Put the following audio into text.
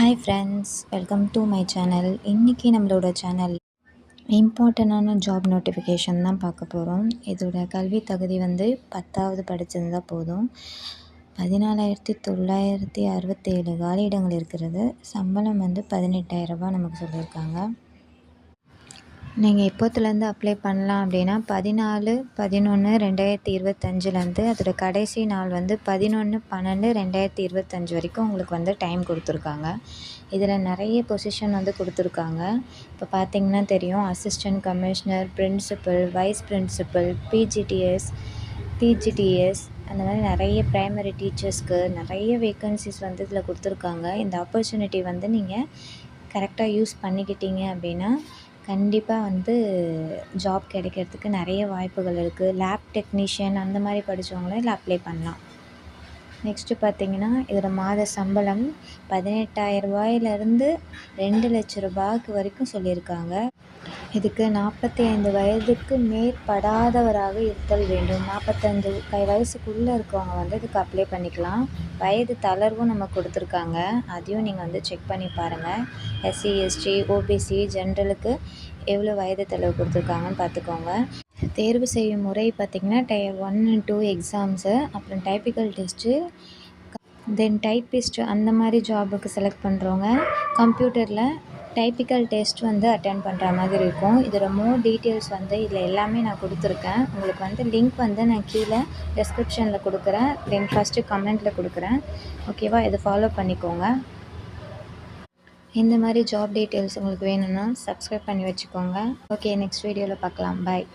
Hi friends welcome to my channel இன்றைக்கி நம்மளோட channel இம்பார்ட்டண்டான ஜாப் நோட்டிஃபிகேஷன் தான் பார்க்க போகிறோம் இதோட கல்வி தகுதி வந்து பத்தாவது படிச்சிருந்தால் போதும். பதினாலாயிரத்தி தொள்ளாயிரத்தி அறுபத்தேழு காலியிடங்கள் இருக்கிறது. சம்பளம் வந்து பதினெட்டாயிரரூபா நமக்கு சொல்லியிருக்காங்க. நீங்கள் இப்போத்துலேருந்து அப்ளை பண்ணலாம் அப்படின்னா பதினாலு பதினொன்று ரெண்டாயிரத்தி இருபத்தஞ்சிலேருந்து அதோட கடைசி நாள் வந்து பதினொன்று பன்னெண்டு ரெண்டாயிரத்தி இருபத்தஞ்சி வரைக்கும் உங்களுக்கு வந்து டைம் கொடுத்துருக்காங்க. இதில் நிறைய பொசிஷன் வந்து கொடுத்துருக்காங்க. இப்போ பார்த்தீங்கன்னா தெரியும் assistant commissioner principal vice principal PGTs TGTs அந்த மாதிரி நிறைய ப்ரைமரி டீச்சர்ஸ்க்கு நிறைய வேக்கன்சிஸ் வந்து இதில் கொடுத்துருக்காங்க. இந்த ஆப்பர்ச்சுனிட்டி வந்து நீங்கள் கரெக்டாக யூஸ் பண்ணிக்கிட்டீங்க அப்படின்னா கண்டிப்பாக வந்து ஜாப் கிடைக்கிறதுக்கு நிறைய வாய்ப்புகள் இருக்குது லேப் டெக்னீஷியன் அந்த மாதிரி படித்தவங்களும் இதில் அப்ளை பண்ணலாம். நெக்ஸ்ட்டு பார்த்தீங்கன்னா இதோட மாத சம்பளம் பதினெட்டாயிரரூபாயிலருந்து ரெண்டு லட்ச ரூபாய்க்கு வரைக்கும் சொல்லியிருக்காங்க. இதுக்கு நாற்பத்தி ஐந்து வயதுக்கு மேற்படாதவராக இருத்தல் வேண்டும். நாற்பத்தஞ்சு வயசுக்குள்ளே இருக்கவங்க வந்து இதுக்கு அப்ளை பண்ணிக்கலாம். வயது தளர்வும் நம்ம கொடுத்துருக்காங்க. அதையும் நீங்கள் வந்து செக் பண்ணி பாருங்கள் எஸ்சி எஸ்டி ஓபிசி ஜென்ரலுக்கு எவ்வளோ வயது தளர்வு கொடுத்துருக்காங்கன்னு பார்த்துக்கோங்க. தேர்வு செய்யும் முறை பார்த்திங்கன்னா tier one and two exams அப்புறம் டைப்பிக்கல் டெஸ்ட்டு தென் டைப்பிஸ்ட்டு அந்த மாதிரி ஜாபுக்கு செலக்ட் பண்ணுறவங்க கம்ப்யூட்டரில் டைப்பிக்கல் டெஸ்ட் வந்து அட்டன் பண்ணுற மாதிரி இருக்கும். இதோட மோர் டீட்டெயில்ஸ் வந்து இதில் எல்லாமே நான் கொடுத்துருக்கேன். உங்களுக்கு வந்து லிங்க் வந்து நான் கீழே டெஸ்கிரிப்ஷனில் கொடுக்குறேன். தென் ஃபஸ்ட்டு கமெண்ட்டில் கொடுக்குறேன். ஓகேவா இதை ஃபாலோ பண்ணிக்கோங்க. இந்த மாதிரி ஜாப் டீட்டெயில்ஸ் உங்களுக்கு வேணும்னா சப்ஸ்கிரைப் பண்ணி வச்சுக்கோங்க. ஓகே நெக்ஸ்ட் வீடியோவில் பார்க்கலாம். பாய்